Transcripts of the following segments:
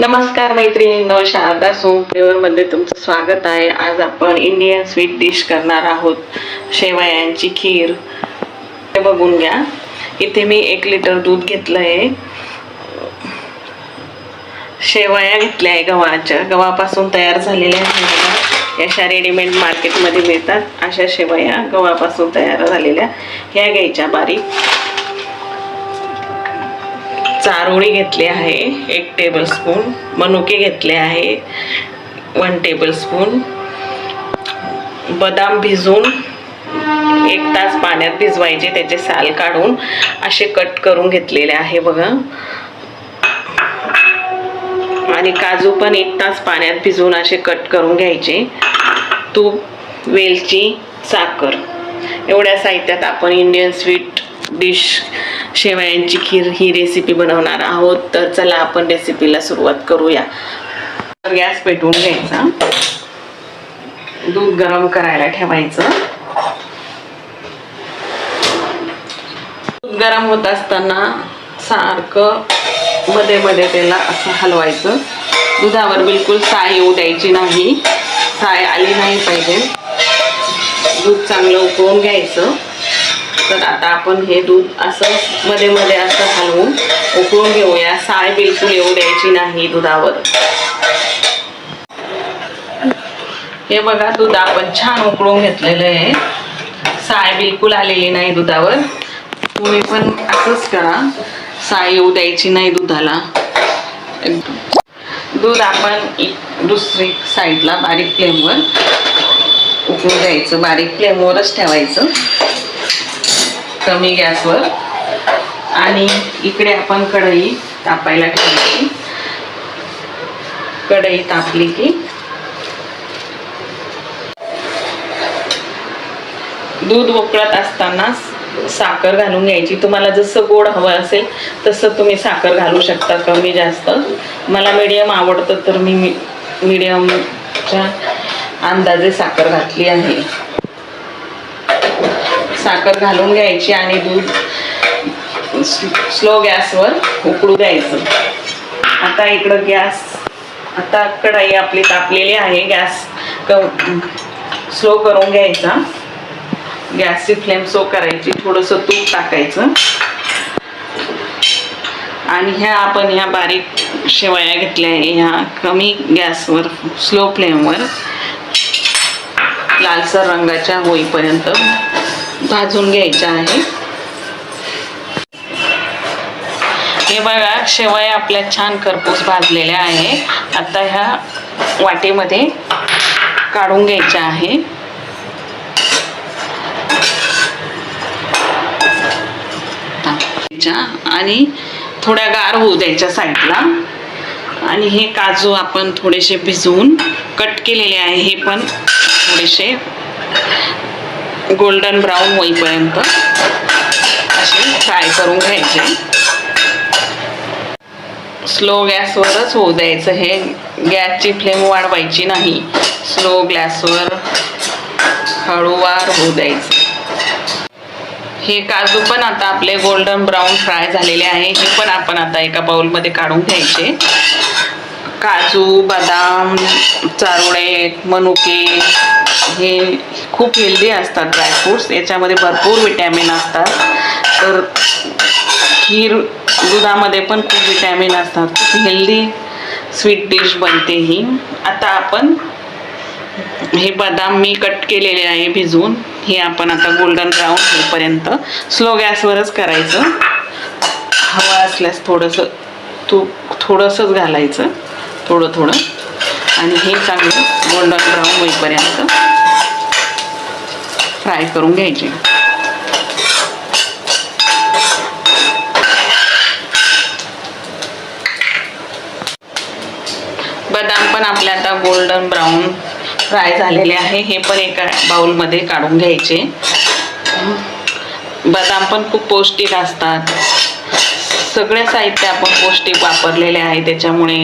नमस्कार मैत्रिणींनो शारदा सोममध्ये तुमचं स्वागत आहे. आज आपण इंडियन स्वीट डिश करणार आहोत. शेवयांची खीर. हे बघून घ्या. इथे मी एक लिटर दूध घेतलं आहे शेवया घेतल्या आहे गव्हाच्या. गव्हापासून तयार झालेल्या शेवया अशा रेडीमेड मार्केटमध्ये मिळतात. अशा शेवया गव्हापासून तयार झालेल्या. ह्या घ्यायच्या बारीक. चारोळी घेतली आहे एक टेबल स्पून मनुके घेतले आहे वन टेबल स्पून बदाम भिजून एक तास पाण्यात भिजवायचे त्याचे साल काढून असे कट करून घेतलेले आहे बघा. आणि काजू पण एक तास पाण्यात भिजवून असे कट करून घ्यायचे. तूप वेलची साखर. एवढ्या साहित्यात आपण इंडियन स्वीट डिश शेवयांची खीर ही रेसिपी बनवणार आहोत. तर चला आपण रेसिपीला सुरुवात करूया. तर गॅस पेटवून घ्यायचा. दूध गरम करायला ठेवायचं. दूध गरम होत असताना सारखं मध्ये मध्ये त्याला असं हलवायचं. दुधावर बिलकुल साय येऊ द्यायची नाही. साय आली नाही पाहिजे. दूध चांगलं उकळून घ्यायचं. तर आता आपण हे दूध असं मध्ये मध्ये असं हलवून उकळून घेऊया. साय बिलकुल येऊ द्यायची नाही दुधावर. हे बघा दूध आपण छान उकळून घेतलेलं आहे. साय बिलकुल आलेली नाही दुधावर. तुम्ही पण असंच करा. साय येऊ द्यायची नाही दुधाला. दूध आपण दुसरी साईडला बारीक फ्लेमवर उकळून द्यायचं बारीक फ्लेमवरच ठेवायचं. कमी गॅसवर. आणि इकडे आपण कढई तापायला ठेवायची कढई तापली की दूध उकळत असताना साखर घालून घ्यायची. तुम्हाला जसं गोड हवं असेल तसं तुम्ही साखर घालू शकता कमी जास्त. मला मीडियम आवडतं तर मी मीडियमच्या अंदाजे साखर घातली आहे. साखर घालून घ्यायची आणि दूध स्लो गॅसवर उकळू द्यायचं. आता इकडं गॅस आता कढाई आपली तापलेली आहे. गॅस स्लो करून घ्यायचा. गॅसची फ्लेम स्लो करायची. थोडंसं तूप टाकायचं. आणि ह्या आपण ह्या बारीक शेवया घेतल्या आहे. ह्या कमी गॅसवर स्लो फ्लेमवर लालसर रंगाच्या होईपर्यंत भाजून घ्यायच्या आहे. हे बघा शेवया आपल्या छान करपूस भाजलेल्या आहे. आता ह्या वाटीमध्ये काढून घ्यायच्या आहे. आणि थोड्या गार होऊ द्यायच्या साईडला. आणि हे काजू आपण थोडेसे भिजवून कट केलेले आहे. हे पण थोडेसे गोल्डन ब्राऊन होईपर्यंत असे फ्राय करून घ्यायचे. स्लो गॅसवरच होऊ द्यायचं. हे गॅसची फ्लेम वाढवायची नाही. स्लो गॅसवर हळूवार होऊ द्यायचं. हे काजू पण आता आपले गोल्डन ब्राऊन फ्राय झालेले आहे. हे पण आपण आता एका बाउलमध्ये काढून घ्यायचे. काजू बदाम चारोळे मनुके हे खूप हेल्दी असतात ड्रायफ्रूट्स याच्यामध्ये भरपूर विटॅमिन असतात. तर खीर दुधामध्ये पण खूप विटॅमिन असतात. खूप हेल्दी स्वीट डिश बनते ही. आता आपण हे बदाम मी कट केलेले आहे भिजवून हे आपण आता गोल्डन ब्राऊन होईपर्यंत स्लो गॅसवरच करायचं. हवं असल्यास थोडंसं तूप थोडंसंच घालायचं. थोडं थोडं आणि हे चांगलं गोल्डन ब्राऊन होईपर्यंत फ्राय करून घ्यायचे. बदाम पण आपले आता गोल्डन ब्राऊन फ्राय झालेले आहे. हे पण एका बाउलमध्ये काढून घ्यायचे. बदाम पण खूप पौष्टिक असतात. सगळे साहित्य आपण पौष्टिक वापरलेले आहे. त्याच्यामुळे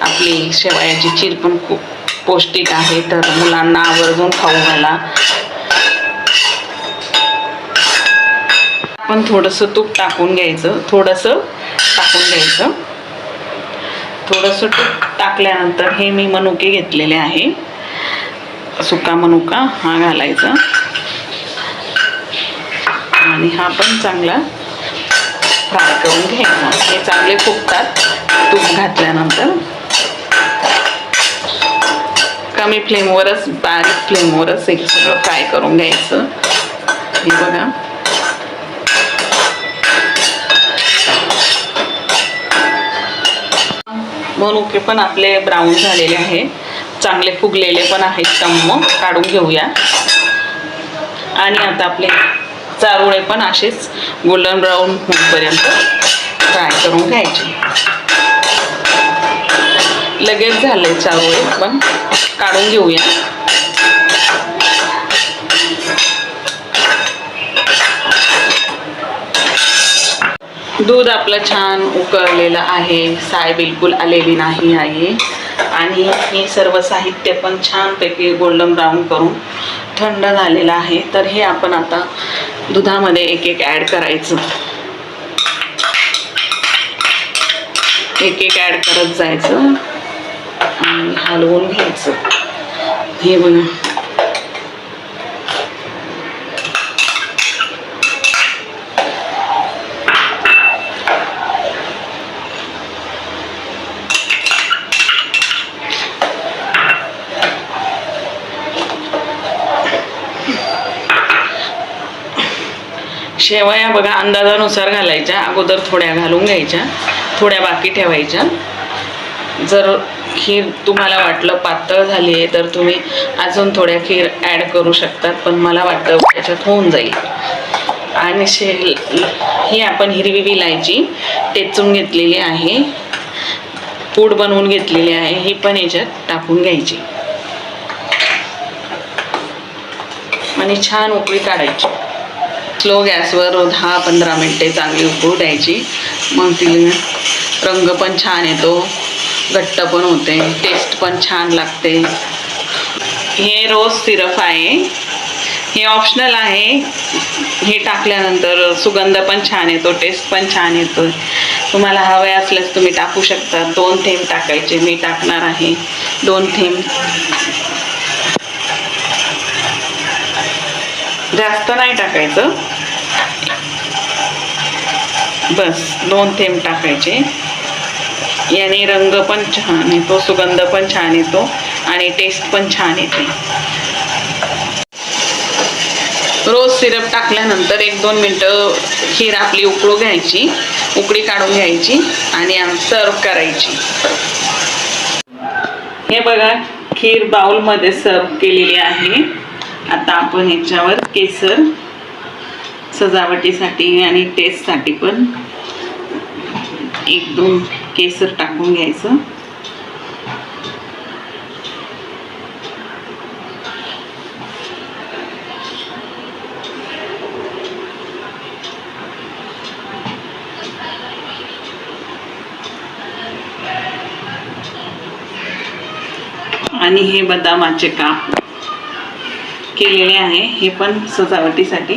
आपली शेवयाची चीर पण खूप पौष्टिक आहे. तर मुलांना आवर्जून खाऊ घाला. आपण थोडंसं तूप टाकून घ्यायचं. थोडंसं टाकून घ्यायचं. थोडंसं तूप टाकल्यानंतर हे मी मनुके घेतलेले आहे. सुका मनुका हा घालायचा. आणि हा पण चांगला फ्राय करून घ्यायचं. हे चांगले फुगतात तूप घातल्यानंतर. कमी फ्लेमवरच बारीक फ्लेमवरच एक सगळं फ्राय करून घ्यायचं. हे बघा. मनुके पण आपले ब्राऊन झालेले आहे. चांगले फुगलेले पण आहेत टम्म काढून घेऊया. आणि आता आपले चारोळे पण असेच गोल्डन ब्राऊन होईपर्यंत फ्राय करून घ्यायचे. लगेच झाले चारोळे पण काढून घेऊया. दूध आपलं छान उकळलेलं आहे साय बिलकुल आलेली नाही आहे. आणि हे सर्व साहित्य पण छानपैकी गोल्डन ब्राऊन करून थंड झालेलं आहे. तर हे आपण आता दुधामध्ये एक एक ॲड करायचं. एक एक ॲड करत जायचं. आणि हलवून घ्यायचं. हे बघा. शेवया बघा अंदाजानुसार घालायच्या. अगोदर थोड्या घालून घ्यायच्या. थोड्या बाकी ठेवायच्या. जर खीर तुम्हाला वाटलं पातळ झाली आहे तर तुम्ही अजून थोड्या खीर ॲड करू शकतात पण मला वाटतं त्याच्यात होऊन जाईल. आणि शे ही आपण हिरवी विलायची टेचून घेतलेली आहे. पूड बनवून घेतलेली आहे. ही पण याच्यात टाकून घ्यायची. आणि छान उकळी काढायची. स्लो गॅसवर दहा पंधरा मिनटे चांगली उकळू द्यायची. मग तिला रंग पण छान येतो घट्ट पण होते टेस्ट पण छान लागते. हे रोज सिरप आहे. हे ऑप्शनल आहे. हे टाकल्यानंतर सुगंध पण छान येतो टेस्ट पण छान येतो. तुम्हाला हवे असल्यास तुम्ही टाकू शकता. दोन थेंब टाकायचे. मी टाकणार आहे दोन थेंब. जास्त नाही टाकायचं. बस दोन थेंब टाकायचे. याने रंग पण छान येतो सुगंध पण छान येतो आणि टेस्ट पण छान येते. रोज सिरप टाकल्यानंतर एक दोन मिनटं खीर आपली उकळू घ्यायची उकळी काढून घ्यायची आणि सर्व करायची. हे बघा खीर बाउलमध्ये सर्व केलेली आहे. आता आपण याच्यावर केसर सजावटीसाठी आणि टेस्टसाठी पण एक दोन केसर टाकून घ्यायचं. आणि हे बदामाचे काप केलेले आहे हे पण सजावटीसाठी.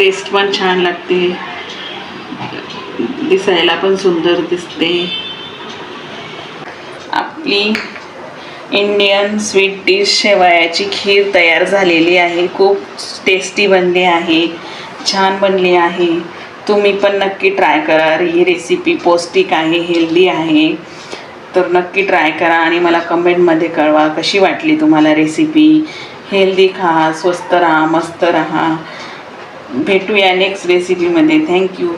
टेस्ट पण छान लागते. दिसायला पण सुंदर दिसते. आपली इंडियन स्वीट डिश शेवयाची खीर तयार झालेली आहे. खूप टेस्टी बनली आहे. छान बनली आहे. तुम्ही पण नक्की ट्राय करा. ही रेसिपी पौष्टिक आहे हेल्दी आहे. तर नक्की ट्राय करा आणि मला कमेंटमध्ये कळवा कशी वाटली तुम्हाला रेसिपी हेल्दी खा स्वस्त राहा मस्त राहा. भेटूया नेक्स्ट रेसिपीमध्ये थँक्यू